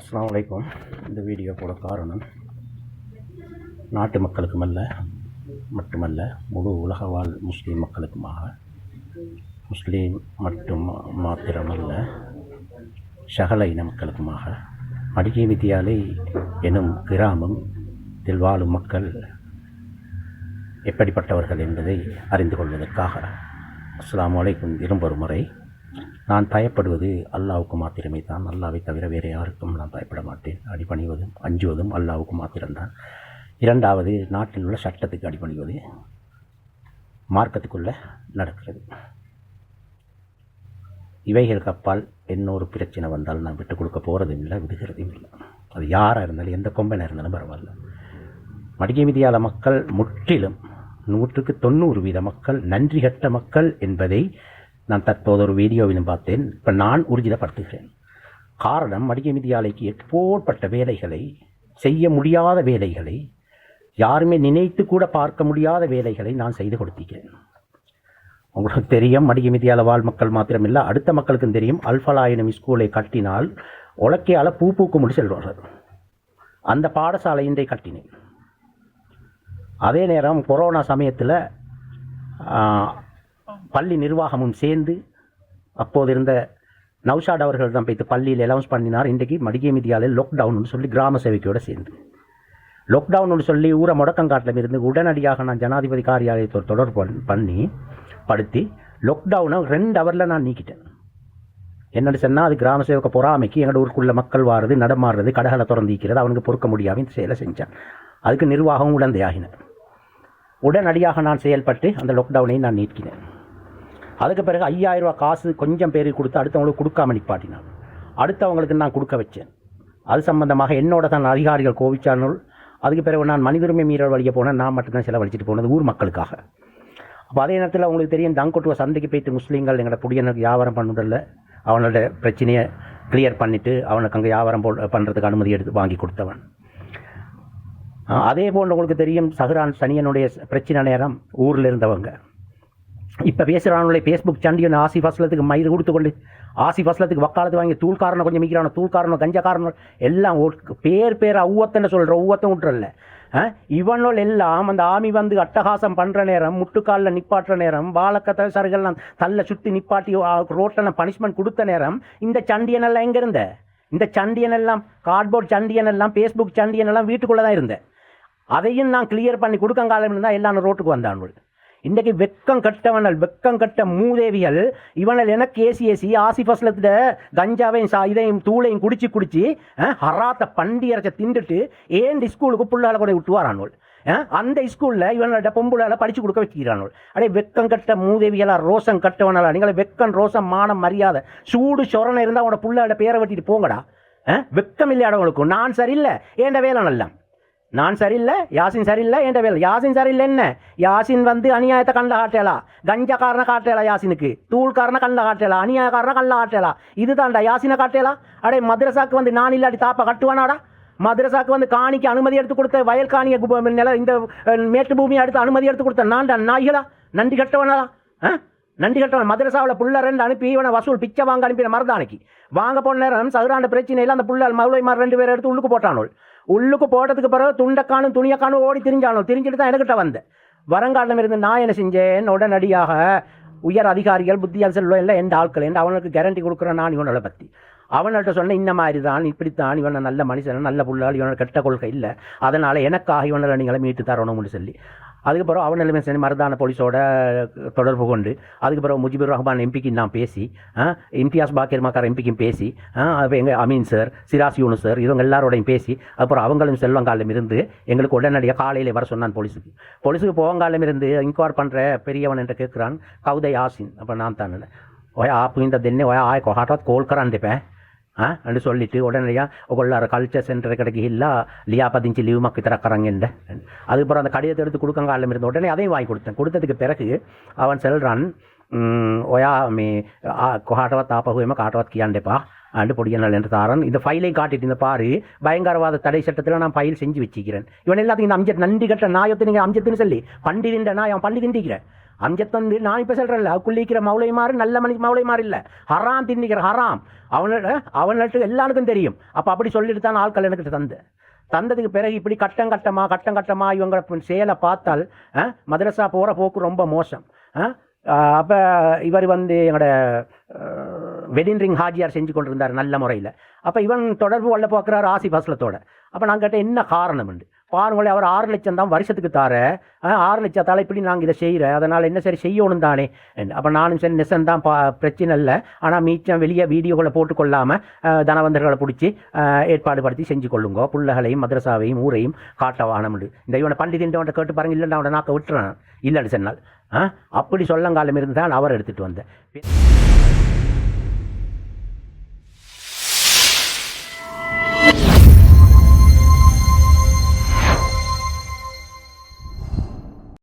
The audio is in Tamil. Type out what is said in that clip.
அஸ்லாம் அலைக்கும் இந்த வீடியோ போட காரணம் நாட்டு மக்களுக்குமல்ல மட்டுமல்ல முழு உலக வாழ் முஸ்லீம் மக்களுக்குமாக. முஸ்லீம் மட்டும் மாத்திரமல்ல சகல இன மக்களுக்குமாக. மடிகை வித்தியாலை எனும் கிராமத்தில் வாழும் மக்கள் எப்படிப்பட்டவர்கள் என்பதை அறிந்து கொள்வதற்காக. அஸ்லாம் வலைக்கும் இரும்பொரு முறை நான் பயப்படுவது அல்லாவுக்கு மாத்திரமே தான். அல்லாவை தவிர வேறு யாருக்கும் நான் பயப்பட மாட்டேன். அடிபணிவதும் அஞ்சுவதும் அல்லாவுக்கு மாத்திரம்தான். இரண்டாவது நாட்டில் உள்ள சட்டத்துக்கு அடிபணிவது மார்க்கத்துக்குள்ள நடக்கிறது. இவைகளுக்கு அப்பால் இன்னொரு பிரச்சனை வந்தால் நான் விட்டுக் கொடுக்க போகிறதும் இல்லை விடுகிறதும் இல்லை அது யாராக இருந்தாலும் எந்த கொம்பனாக இருந்தாலும் பரவாயில்ல. மடிகை மீதியால மக்கள் முற்றிலும் நூற்றுக்கு தொண்ணூறு வீத மக்கள் நன்றி கட்ட மக்கள் என்பதை நான் தற்போது ஒரு வீடியோவிலும் பார்த்தேன். இப்போ நான் ஊர்ஜிதப்படுத்துகிறேன் காரணம் மடிகை மீதியாலைக்கு எப்போற்பட்ட வேலைகளை செய்ய முடியாத வேலைகளை யாருமே நினைத்து கூட பார்க்க முடியாத வேலைகளை நான் செய்து கொடுத்திருக்கிறேன். உங்களுக்கு தெரியும் மடிக்க மீதியால வாழ் மக்கள் மாத்திரமில்லை அடுத்த மக்களுக்கும் தெரியும் அல்ஃபலாயினம் ஸ்கூலை கட்டினால் உலக்கையால் பூ பூக்கும் செல்வார்கள். அந்த பாடசாலை இன்றை கட்டினேன். அதே நேரம் கொரோனா சமயத்தில் பள்ளி நிர்வாகமும் சேர்ந்து அப்போது இருந்த நௌஷாட் அவர்கள் தான் போய்த்து பள்ளியில் அலௌன்ஸ் பண்ணினார். இன்றைக்கு மடிகை மீதியாவில் லாக்டவுன்னு சொல்லி கிராம சேவைக்கையோடு சேர்ந்து. லாக்டவுன்னு சொல்லி ஊரை முடக்கங்காட்டில் இருந்து உடனடியாக நான் ஜனாதிபதி காரியாலயத்தோடு தொடர்பு பண்ணி படுத்தி லாக்டவுனை ரெண்டு ஹவரில் நான் நீக்கிட்டேன். என்னென்னு சொன்னால் அது கிராம சேவக பொறாமைக்கு எங்களோட ஊருக்குள்ள மக்கள் வாடுறது நடமாடுறது கடகளை திறந்திக்கிறது அவனுக்கு பொறுக்க முடியாமல் இந்த செயலை செஞ்சான். அதுக்கு நிர்வாகம் உடந்தையாகின உடனடியாக நான் செயல்பட்டு அந்த லாக்டவுனை நான் நீக்கினேன். அதுக்கு பிறகு ஐயாயிரம் ரூபா காசு கொஞ்சம் பேருக்கு கொடுத்து அடுத்தவங்களுக்கு கொடுக்காம நிப்பாட்டினான் அடுத்தவங்களுக்கு நான் கொடுக்க வச்சேன். அது சம்பந்தமாக என்னோட தான் அதிகாரிகள் கோவிச்சானுள் அதுக்கு பிறகு நான் மனிதுரிமை மீறல் வழியை போனேன். நான் மட்டும்தான் செலவழிச்சிட்டு போனது ஊர் மக்களுக்காக. அப்போ அதே நேரத்தில் அவங்களுக்கு தெரியும் தங்கொட்டுவ சந்தைக்கு போயிட்டு முஸ்லீம்கள் எங்களோட புடியனுக்கு வியாபாரம் பண்ணுறதில்ல. அவனோட பிரச்சனையை கிளியர் பண்ணிவிட்டு அவனுக்கு அங்கே வியாபாரம் போ பண்ணுறதுக்கு அனுமதி எடுத்து வாங்கி கொடுத்தவன். அதே போன்று உங்களுக்கு தெரியும் சஹ்ரான் சனியனுடைய பிரச்சனை நேரம் ஊரில் இருந்தவங்க. இப்போ பேசுகிறானுடைய ஃபேஸ்புக் சண்டியன் ஆசி ஃபஸ்லத்துக்கு மயிர் கொடுத்து கொண்டு ஆசி ஃபஸ்லத்துக்கு வக்காலத்து வாங்கி தூள்காரனை கொஞ்சம் மிக்கிறான தூள்காரனோ கஞ்சக்காரனோ எல்லாம் பேர் பேர் ஒவ்வொத்தனை சொல்கிற ஒவ்வொத்தன் விட்டுறல இவனுள் எல்லாம் அந்த ஆமி வந்து அட்டகாசம் பண்ணுற நேரம் முட்டுக்காலில் நிப்பாட்டுற நேரம் வாழக்கத்த சருகெல்லாம் தள்ள சுற்றி நிப்பாட்டி ரோட்டில் பனிஷ்மெண்ட் கொடுத்த நேரம் இந்த சண்டியன் எல்லாம் எங்கே இருந்த? இந்த சண்டியன் எல்லாம் கார்ட்போர்ட் சண்டியன் எல்லாம் ஃபேஸ்புக் சண்டியன் எல்லாம் வீட்டுக்குள்ளே தான் இருந்தேன் அதையும் நான் கிளியர் பண்ணி கொடுக்கங்காலம் இருந்தால் எல்லாரும் ரோட்டுக்கு வந்தானுள் இன்றைக்கு வெக்கம் கட்டவனல் வெக்கம் கட்ட மூதேவிகள் இவனல் எனக்கு ஏசி ஏசி ஆசி ஃபஸ்லத்தில் கஞ்சாவையும் சா இதையும் தூளையும் குடிச்சு குடிச்சு ஹராத்த பண்டி இறைச்ச திண்டுட்டு ஏன் ஸ்கூலுக்கு புள்ளால கொண்டு விட்டு அந்த ஸ்கூலில் இவனோட பொம்புளால் படித்து கொடுக்க வச்சுக்கிறானோள் அடே வெக்கம் கட்ட மூதேவிகளா ரோசம் கட்டவனலா நீங்களே வெக்கம் ரோசம் மானம் மரியாதை சூடு சொரணை இருந்தால் உங்களோட புள்ளாட பேரை வெட்டிட்டு போங்கடா. வெக்கம் இல்லையாடவங்களுக்கும் நான் சரியில்லை. ஏண்ட வேலை நல்லா? நான் சரியில்லை யாசின் சரியில்லை என்ற வேலை யாசின் சரியில்லை என்ன? யாசின் வந்து அநியாயத்தை கண்ணில் காட்டலா கஞ்சக்காரனை காட்டலா யாசினுக்கு? தூள் தூள்காரனை கண்ணில் காட்டலா அநியாயக்காரனை கண்ணில் காட்டலா இதுதான்டா யாசினை காட்டலா அடே மதரசாக்கு வந்து நான் இல்லாட்டி தாப்பா கட்டுவானாடா? மதரசாக்கு வந்து காணிக்கு அனுமதி எடுத்து கொடுத்த வயல் காணியை நில இந்த மேட்டு பூமியை எடுத்து அனுமதி எடுத்து கொடுத்த நான்டா நாய்களா? நன்றி கட்டவனாடா? ஆ? நன்றி கட்டவன். மதரசாவில் புள்ள ரெண்டு அனுப்பி இவனை வசூல் பிச்சை வாங்க அனுப்பின மருதானைக்கு. வாங்க போன நேரம் சதுராண்ட பிரச்சனையில் அந்த புள்ள மவுளை மார் ரெண்டு பேர் எடுத்து உள்ளுக்கு போட்டானோள். உள்ளுக்கு போட்டதுக்கு பிறகு துண்டக்கானும் துணியக்கானும் ஓடி திரிஞ்சானோ திரிஞ்சிட்டு தான் எனக்கிட்ட வந்தேன் வரங்காலம் இருந்து நான் என்ன செஞ்சேன்? உடனடியாக உயர் அதிகாரிகள் புத்தியால் செல்வம் எல்லாம் எந்த ஆட்கள் என்று அவனுக்கு கேரண்டி கொடுக்குறேன் நான் இவனோட பற்றி அவன்கிட்ட சொன்ன இந்த மாதிரி தான் இப்படித்தான் இவனை நல்ல மனுஷன் நல்ல புள்ளால் இவனை கெட்ட கொள்கை இல்லை. அதனால் எனக்காக இவனை நீங்களை மீட்டு தரணும்னு சொல்லி. அதுக்கப்புறம் அவன் நிலைமை மருதான போலீஸோட தொடர்பு கொண்டு அதுக்கப்புறம் முஜிபுர் ரஹ்மான் எம்பிக்கு நான் பேசி இம்தியாஸ் பாக்கிர் மக்கார் எம்பிக்கும் பேசி எங்கள் அமீன் சார் சிராஸ் யூனு சார் இவங்க எல்லாரோடையும் பேசி அப்புறம் அவங்களும் செல்வங்காலம் இருந்து எங்களுக்கு உடனடியாக காலையில் வர சொன்னான் போலீஸுக்கு. போலீஸுக்கு போவங்காலம் இருந்து இன்கொயர் பண்ணுற பெரியவன் என்று கேட்குறான் கவுதை ஆசின். அப்போ நான் தானே ஓயா ஆப் இந்த தென்னே ஓயா ஆய் கொஹாட்டாத் கோல் இருப்பேன் అని சொல்லிட்டு உடனடியாக கொள்ளார கல்ச்சர் சென்டர் கடைக்கு இல்லா லியா பதிஞ்சு லீவ் மக்கள் திறக்கிறாங்கன்ற அதுக்கப்புறம் அந்த கடிதத்தை எடுத்து கொடுக்கங்க ஆளும் இருந்த உடனே அதையும் வாங்கி கொடுத்தேன் கொடுத்ததுக்கு பிறகு அவன் செல்றான் ஒயா மீ கொஹாட்டவா தாப்பகுமா காட்டவாத் கியாண்டேப்பா அண்டு பொடியனால் என்று தாரன் இந்த ஃபைலையும் காட்டிட்டு இந்த பாரு பயங்கரவாத தடை சட்டத்தில் நான் ஃபைல் செஞ்சு வச்சுக்கிறேன் இவன் எல்லாத்தையும் இந்த அம்ஜத் நன்றி கட்ட நாயத்தை நீங்கள் அம்ஜத்துன்னு சொல்லி பண்டிதின்ற நான் அவன் பள்ளி திண்டிக்கிறேன் அஞ்சத்தந்து நான் இப்போ சொல்கிறேன்ல குள்ளிக்கிற மௌளை மாறு நல்ல மணிக்கு மௌளை மாறு இல்லை ஹராம். தின்னிக்கிற ஹராம் அவனோட அவனுக்கு எல்லாருக்கும் தெரியும். அப்போ அப்படி சொல்லிட்டு தான் ஆட்கள் எனக்கு தந்து. தந்ததுக்கு பிறகு இப்படி கட்டம் கட்டமா கட்டம் கட்டமா இவங்களை செயலை பார்த்தால் மதரசா போகிற போக்கு ரொம்ப மோசம். அப்போ இவர் வந்து எங்களோட வெட்டிங் ரிங் ஹாஜியார் செஞ்சு கொண்டிருந்தார் நல்ல முறையில். அப்போ இவன் தொடர்பு கொள்ள போக்குறார் ஆசி அஸ்லத்தோட அப்போ நான் கேட்டேன் என்ன காரணம் உண்டு பாருங்களேன் அவர் ஆறு லட்சம் தான் வருஷத்துக்கு தார. ஆறு லட்சத்தால் இப்படி நாங்கள் இதை செய்கிறேன் அதனால் என்ன சரி செய்யணும் தானே? அப்போ நானும் சரி நெசன் தான் பா பிரச்சனை இல்லை. ஆனால் மீச்சம் வெளியே வீடியோக்களை போட்டுக்கொள்ளாமல் தனவந்தர்களை பிடிச்சி ஏற்பாடு படுத்தி செஞ்சு கொள்ளுங்கோ. பிள்ளைகளையும் மதரசாவையும் ஊரையும் காட்ட வானம்னு இந்த இவனை பண்டிதின்றவன்ட்ட கேட்டு பாருங்கள் இல்லை நான் அவனை நாக்க விட்டுறேன். இல்லைன்னு சொன்னால் அப்படி சொல்லங்காலம் இருந்து தான் அவர் எடுத்துகிட்டு வந்தேன்.